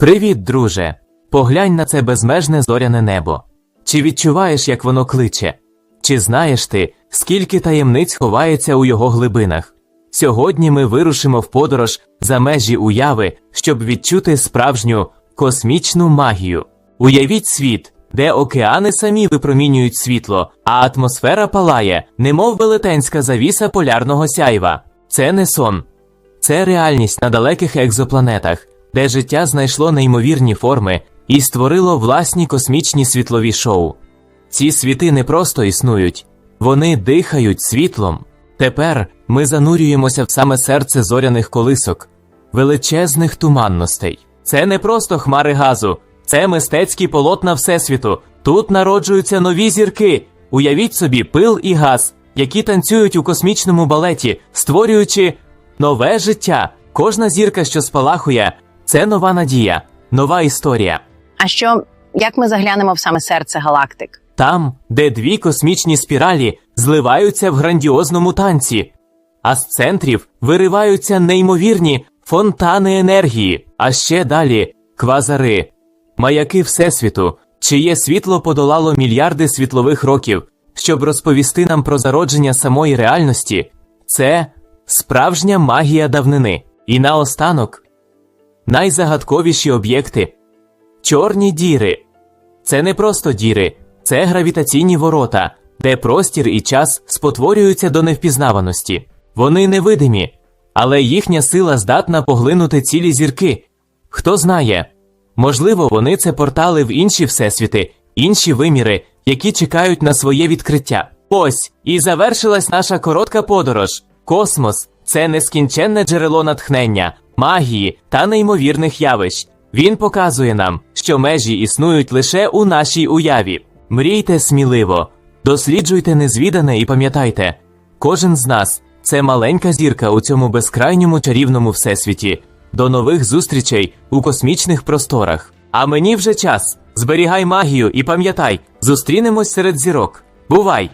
Привіт, друже! Поглянь на це безмежне зоряне небо. Чи відчуваєш, як воно кличе? Чи знаєш ти, скільки таємниць ховається у його глибинах? Сьогодні ми вирушимо в подорож за межі уяви, щоб відчути справжню космічну магію. Уявіть світ, де океани самі випромінюють світло, а атмосфера палає, немов велетенська завіса полярного сяйва. Це не сон, це реальність на далеких екзопланетах, де життя знайшло неймовірні форми і створило власні космічні світлові шоу. Ці світи не просто існують, вони дихають світлом. Тепер ми занурюємося в саме серце зоряних колисок, величезних туманностей. Це не просто хмари газу, це мистецькі полотна Всесвіту. Тут народжуються нові зірки. Уявіть собі пил і газ, які танцюють у космічному балеті, створюючи нове життя. Кожна зірка, що спалахує, це нова надія, нова історія. А що, як ми заглянемо в саме серце галактик? Там, де дві космічні спіралі зливаються в грандіозному танці, а з центрів вириваються неймовірні фонтани енергії, а ще далі квазари, маяки Всесвіту, чиє світло подолало мільярди світлових років, щоб розповісти нам про зародження самої реальності, це справжня магія давнини. І наостанок найзагадковіші об'єкти чорні діри. Це не просто діри, це гравітаційні ворота, де простір і час спотворюються до невпізнаваності. Вони невидимі, але їхня сила здатна поглинути цілі зірки. Хто знає, можливо, вони це портали в інші всесвіти, інші виміри, які чекають на своє відкриття. Ось і завершилась наша коротка подорож. Космос це нескінченне джерело натхнення, магії та неймовірних явищ. Він показує нам, що межі існують лише у нашій уяві. Мрійте сміливо, досліджуйте незвідане і пам'ятайте, кожен з нас це маленька зірка у цьому безкрайньому чарівному всесвіті. До нових зустрічей у космічних просторах. А мені вже час. Зберігай магію і пам'ятай, зустрінемось серед зірок. Бувай!